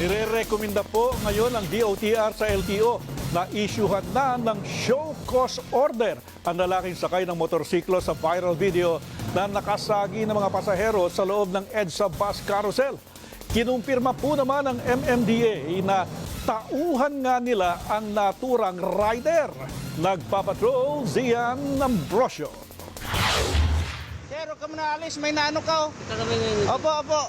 Nire-recommenda po ngayon ng DOTR sa LTO na isyuhan na ng show cause order ang lalaking sakay ng motorsiklo sa viral video na nakasagi ng mga pasahero sa loob ng EDSA bus carousel. Kinumpirma po naman ng MMDA na tauhan nga nila ang naturang rider. Nagpapatrol Zian Ambrosio. Sir, huwag ka muna alis. May naano ka oh. Opo, opo.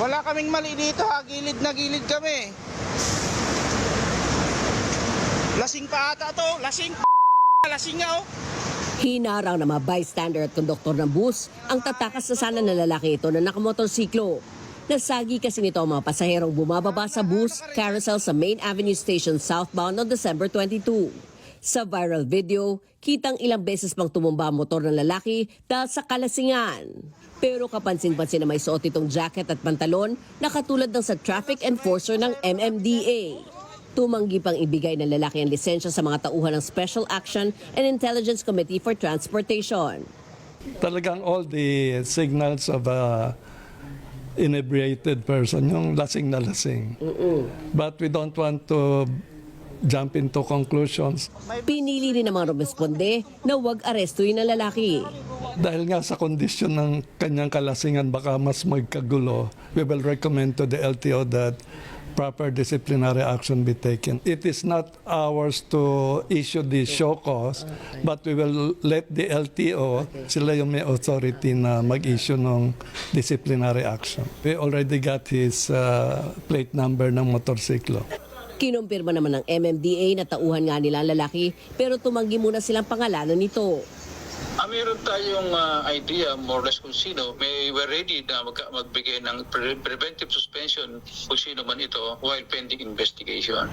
Wala kaming mali dito ha. Gilid na gilid kami. Lasing pa ata to. Lasing Lasing oh. Hinarang ng mga bystander at konduktor ng bus ang tatakas na sana ng lalaki ito na nakamotorsiklo. Nasagi kasi nito ang mga pasaherong bumababa sa bus carousel sa Main Avenue Station southbound noong December 22. Sa viral video, kitang ilang beses pang tumumba ang motor ng lalaki dahil sa kalasingan. Pero kapansin-pansin na may suot itong jacket at pantalon na katulad ng sa traffic enforcer ng MMDA. Tumanggi pang ibigay ng lalaki ang lisensya sa mga tauhan ng Special Action and Intelligence Committee for Transportation. talagang all the signals of a inebriated person, yung lasing na lasing. But we don't want to jump into conclusions Pinili rin namang rumesponde na huwag arestuin ng lalaki. dahil nga sa kondisyon ng kanyang kalasingan baka mas magkagulo. We will recommend to the LTO that proper disciplinary action be taken. It is not ours to issue the show cause, but we will let the LTO, sila yung may authority na mag-issue ng disciplinary action. We already got his uh, plate number ng motorsiklo. Kinumpirma naman ng MMDA na tauhan nga nila ang lalaki pero tumanggi muna silang pangalanan nito. Ah, meron tayong ah, idea more or less kung sino. May we're ready na mag- magbigay ng pre- preventive suspension kung sino man ito while pending investigation.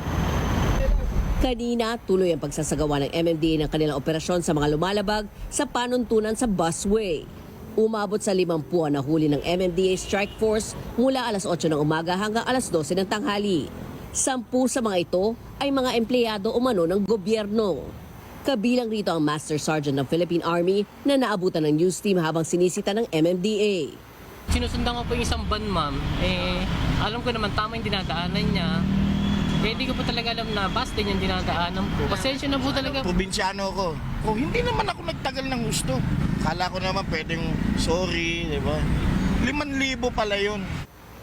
Kanina, tuloy ang pagsasagawa ng MMDA ng kanilang operasyon sa mga lumalabag sa panuntunan sa busway. Umabot sa 50 na huli ng MMDA Strike Force mula alas 8 ng umaga hanggang alas 12 ng tanghali. Sampu sa mga ito ay mga empleyado umano ng gobyerno. Kabilang rito ang Master Sergeant ng Philippine Army na naabutan ng news team habang sinisita ng MMDA. Sinusundan ko po yung isang van, ma'am. Eh, alam ko naman tama yung dinadaanan niya. Eh, hindi ko po talaga alam na bus din yung dinadaanan po. Pasensya na po talaga. Probinsyano ko. Oh, hindi naman ako nagtagal ng gusto. Kala ko naman pwedeng sorry, di ba? Liman libo pala yun.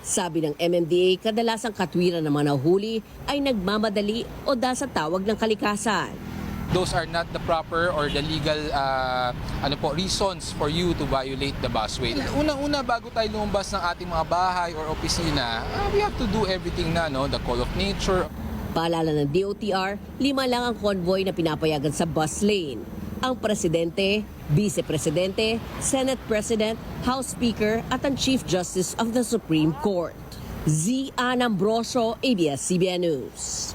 Sabi ng MMDA, kadalasang katwiran ng mga nahuli ay nagmamadali o dahil sa tawag ng kalikasan. those are not the proper or the legal uh, ano po reasons for you to violate the busway. Una-una bago tayo lumabas ng ating mga bahay or opisina, uh, we have to do everything na no, the call of nature, Paalala ng DOTR, lima lang ang convoy na pinapayagan sa bus lane. Ang Presidente, Vice Presidente, Senate President, House Speaker at ang Chief Justice of the Supreme Court. Z. Ann Ambrosio, ABS-CBN News.